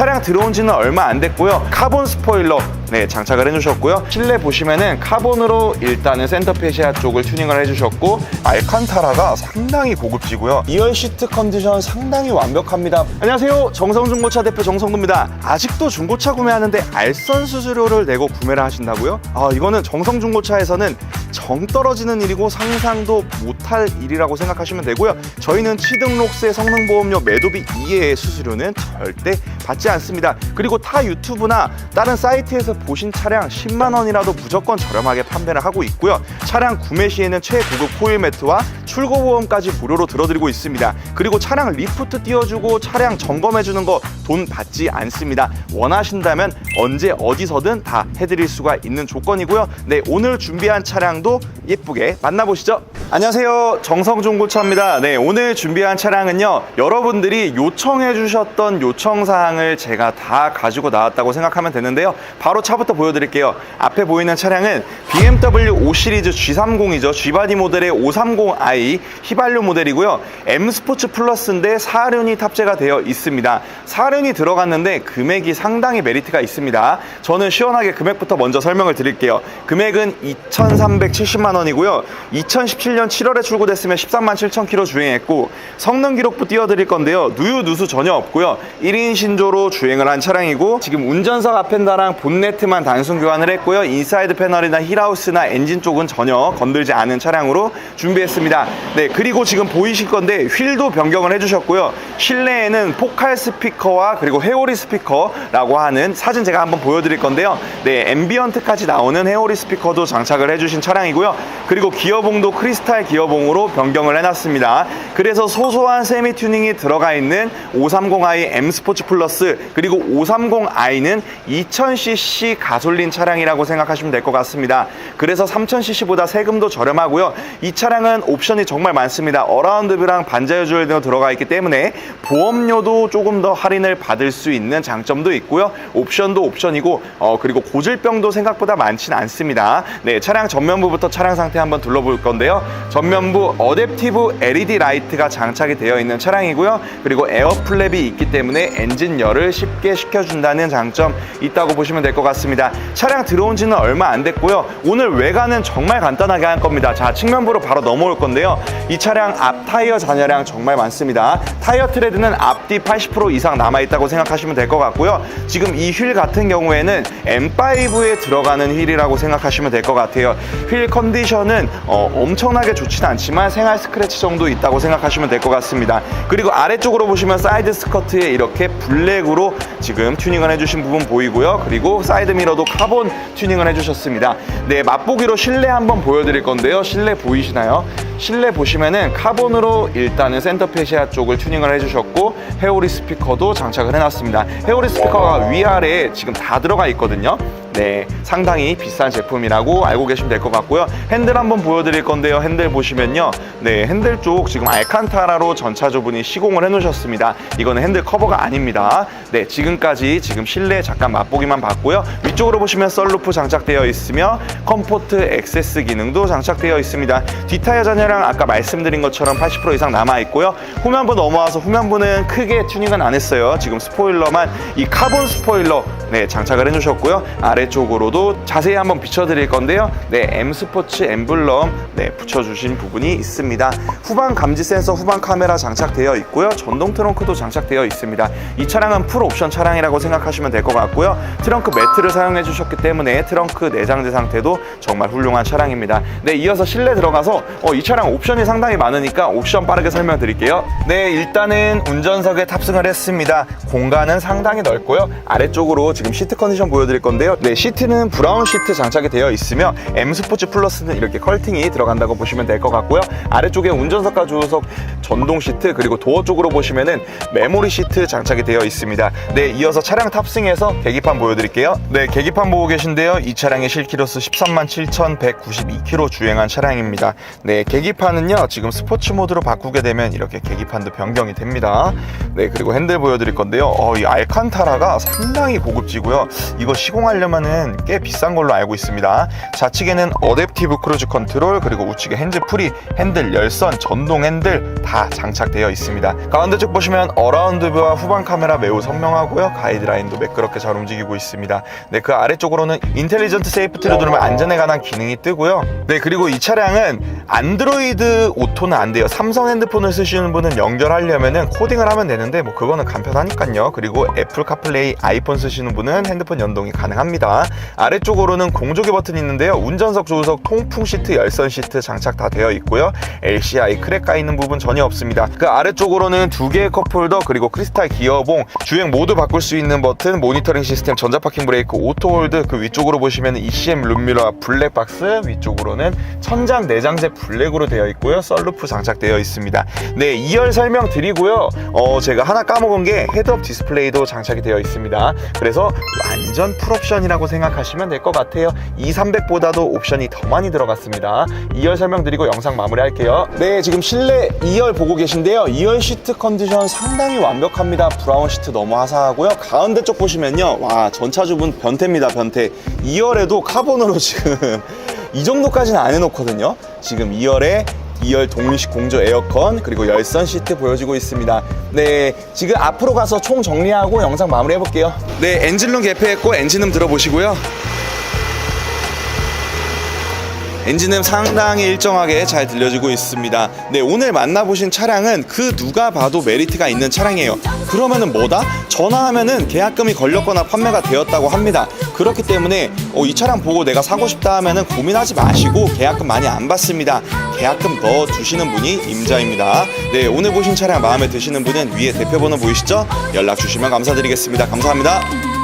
차량 들어온 지는 얼마 안 됐고요. 카본 스포일러 네, 장착을 해주셨고요. 실내 보시면은 카본으로 일단은 센터페시아 쪽을 튜닝을 해주셨고 알칸타라가 상당히 고급지고요. 2열 시트 컨디션 상당히 완벽합니다. 안녕하세요. 정성중고차 대표 정성구입니다. 아직도 중고차 구매하는데 알선 수수료를 내고 구매를 하신다고요? 아, 이거는 정성중고차에서는 정 떨어지는 일이고 상상도 못할 일이라고 생각하시면 되고요. 저희는 취등록세, 성능보험료, 매도비 이외의 수수료는 절대 받지 않습니다. 그리고 타 유튜브나 다른 사이트에서 보신 차량 10만 원이라도 무조건 저렴하게 판매를 하고 있고요. 차량 구매 시에는 최고급 코일 매트와 출고 보험까지 무료로 들어드리고 있습니다. 그리고 차량 리프트 띄워주고 차량 점검해 주는 거 돈 받지 않습니다. 원하신다면 언제 어디서든 다 해드릴 수가 있는 조건이고요. 네, 오늘 준비한 차량도 예쁘게 만나보시죠. 안녕하세요. 정성중고차입니다. 네, 오늘 준비한 차량은요. 여러분들이 요청해 주셨던 요청 사항을 제가 다 가지고 나왔다고 생각하면 되는데요. 바로 차부터 보여드릴게요. 앞에 보이는 차량은 BMW 5 시리즈 G30이죠. G바디 모델의 530i 휘발유 모델이고요. M 스포츠 플러스인데 사륜이 탑재가 되어 있습니다. 사륜이 들어갔는데 금액이 상당히 메리트가 있습니다. 저는 시원하게 금액부터 먼저 설명을 드릴게요. 금액은 2,370만 원이고요. 2017년 7월에 출고됐으면 13만 7천 킬로 주행했고 성능 기록부 띄워드릴 건데요. 누유 누수 전혀 없고요. 1인 신조로 주행을 한 차량이고 지금 운전석 앞펜다랑 본네트만 단순 교환을 했고요. 인사이드 패널이나 힐하우스나 엔진 쪽은 전혀 건들지 않은 차량으로 준비했습니다. 네, 그리고 지금 보이실 건데 휠도 변경을 해주셨고요. 실내에는 포칼 스피커와 그리고 헤오리 스피커라고 하는 사진 제가 한번 보여드릴 건데요. 네, 앰비언트까지 나오는 헤오리 스피커도 장착을 해주신 차량이고요. 그리고 기어봉도 크리스탈 기어봉으로 변경을 해놨습니다. 그래서 소소한 세미 튜닝이 들어가 있는 530i M 스포츠 플러스 그리고 530i는 2000cc 가솔린 차량이라고 생각하시면 될 것 같습니다. 그래서 3000cc보다 세금도 저렴하고요. 이 차량은 옵션 이 정말 많습니다. 어라운드 뷰랑 반자율 등 들어가 있기 때문에 보험료도 조금 더 할인을 받을 수 있는 장점도 있고요. 옵션도 옵션이고 어, 그리고 고질병도 생각보다 많지는 않습니다. 네, 차량 전면부부터 차량 상태 한번 둘러볼 건데요. 전면부 어댑티브 LED 라이트가 장착이 되어 있는 차량이고요. 그리고 에어 플랩이 있기 때문에 엔진 열을 쉽게 식혀준다는 장점 있다고 보시면 될 것 같습니다. 차량 들어온 지는 얼마 안 됐고요. 오늘 외관은 정말 간단하게 할 겁니다. 자, 측면부로 바로 넘어올 건데요. 이 차량 앞 타이어 잔여량 정말 많습니다. 타이어 트레드는 앞뒤 80% 이상 남아있다고 생각하시면 될 것 같고요. 지금 이 휠 같은 경우에는 M5에 들어가는 휠이라고 생각하시면 될 것 같아요. 휠 컨디션은 어, 엄청나게 좋지는 않지만 생활 스크래치 정도 있다고 생각하시면 될 것 같습니다. 그리고 아래쪽으로 보시면 사이드 스커트에 이렇게 블랙으로 지금 튜닝을 해주신 부분 보이고요. 그리고 사이드 미러도 카본 튜닝을 해주셨습니다. 네, 맛보기로 실내 한번 보여드릴 건데요. 실내 보이시나요? 실내 보시면은 카본으로 일단은 센터페시아 쪽을 튜닝을 해주셨고 헤오리 스피커도 장착을 해놨습니다. 헤오리 스피커가 위아래에 지금 다 들어가 있거든요. 네, 상당히 비싼 제품이라고 알고 계시면 될 것 같고요. 핸들 한번 보여드릴 건데요. 핸들 보시면요. 네, 핸들 쪽 지금 알칸타라로 전차조분이 시공을 해놓으셨습니다. 이거는 핸들 커버가 아닙니다. 네, 지금까지 지금 실내 잠깐 맛보기만 봤고요. 위쪽으로 보시면 썰루프 장착되어 있으며 컴포트 액세스 기능도 장착되어 있습니다. 뒷타이어 잔여량 아까 말씀드린 것처럼 80% 이상 남아 있고요. 후면부 넘어와서 후면부는 크게 튜닝은 안 했어요. 지금 스포일러만 이 카본 스포일러 네, 장착을 해주셨고요. 아래쪽으로도 자세히 한번 비춰드릴 건데요. 네, M 스포츠 엠블럼 네, 붙여주신 부분이 있습니다. 후방 감지 센서, 후방 카메라 장착되어 있고요. 전동 트렁크도 장착되어 있습니다. 이 차량은 풀 옵션 차량이라고 생각하시면 될 것 같고요. 트렁크 매트를 사용해 주셨기 때문에 트렁크 내장재 상태도 정말 훌륭한 차량입니다. 네, 이어서 실내 들어가서 어, 이 차량 옵션이 상당히 많으니까 옵션 빠르게 설명드릴게요. 네, 일단은 운전석에 탑승을 했습니다. 공간은 상당히 넓고요. 아래쪽으로 지금 시트 컨디션 보여드릴 건데요. 네, 시트는 브라운 시트 장착이 되어 있으며 M 스포츠 플러스는 이렇게 컬팅이 들어간다고 보시면 될 것 같고요. 아래쪽에 운전석과 주유석 전동 시트 그리고 도어 쪽으로 보시면은 메모리 시트 장착이 되어 있습니다. 네, 이어서 차량 탑승해서 계기판 보여드릴게요. 네, 계기판 보고 계신데요. 이 차량의 실키로수 13만 7,192km 주행한 차량입니다. 네, 계기판은요. 지금 스포츠 모드로 바꾸게 되면 이렇게 계기판도 변경이 됩니다. 네, 그리고 핸들 보여드릴 건데요. 어, 이 알칸타라가 상당히 고급 지 고급지고요. 이거 시공하려면은 꽤 비싼 걸로 알고 있습니다. 좌측에는 어댑티브 크루즈 컨트롤 그리고 우측에 핸즈 프리, 핸들 열선, 전동 핸들 다 장착되어 있습니다. 가운데 쪽 보시면 어라운드 뷰와 후방 카메라 매우 선명하고요. 가이드라인도 매끄럽게 잘 움직이고 있습니다. 네, 그 아래쪽으로는 인텔리전트 세이프티를 누르면 안전에 관한 기능이 뜨고요. 네, 그리고 이 차량은 안드로이드 오토는 안 돼요. 삼성 핸드폰을 쓰시는 분은 연결하려면은 코딩을 하면 되는데 뭐 그거는 간편하니까요. 그리고 애플 카플레이 아이폰 쓰시는 분은 핸드폰 연동이 가능합니다. 아래쪽으로는 공조기 버튼이 있는데요. 운전석, 조수석, 통풍 시트, 열선 시트 장착 다 되어 있고요. LCI 크랙 가 있는 부분 전혀 없습니다. 그 아래쪽으로는 두 개의 컵홀더 그리고 크리스탈 기어봉, 주행 모드 바꿀 수 있는 버튼, 모니터링 시스템, 전자 파킹 브레이크, 오토 홀드 그 위쪽으로 보시면 ECM 룸미러 블랙박스 위쪽으로는 천장 내장재 블랙으로 되어 있고요. 썰루프 장착되어 있습니다. 네, 2열 설명 드리고요. 어, 제가 하나 까먹은 게 헤드업 디스플레이도 장착이 되어 있습니다. 그래서 완전 풀옵션이라고 생각하시면 될 것 같아요. 2,300보다도 옵션이 더 많이 들어갔습니다. 2열 설명드리고 영상 마무리할게요. 네, 지금 실내 2열 보고 계신데요. 2열 시트 컨디션 상당히 완벽합니다. 브라운 시트 너무 화사하고요. 가운데 쪽 보시면요. 와, 전차주분 변태입니다, 변태. 2열에도 카본으로 지금 이 정도까지는 안 해놓거든요. 지금 2열에 2열 독립식 공조 에어컨 그리고 열선 시트 보여지고 있습니다. 네, 지금 앞으로 가서 총 정리하고 영상 마무리 해볼게요. 네, 엔진룸 개폐했고 엔진음 들어보시고요. 엔진음 상당히 일정하게 잘 들려지고 있습니다. 네, 오늘 만나보신 차량은 그 누가 봐도 메리트가 있는 차량이에요. 그러면은 뭐다? 전화하면은 계약금이 걸렸거나 판매가 되었다고 합니다. 그렇기 때문에 어, 이 차량 보고 내가 사고 싶다 하면은 고민하지 마시고 계약금 많이 안 받습니다. 계약금 넣어 주시는 분이 임자입니다. 네, 오늘 보신 차량 마음에 드시는 분은 위에 대표번호 보이시죠? 연락 주시면 감사드리겠습니다. 감사합니다.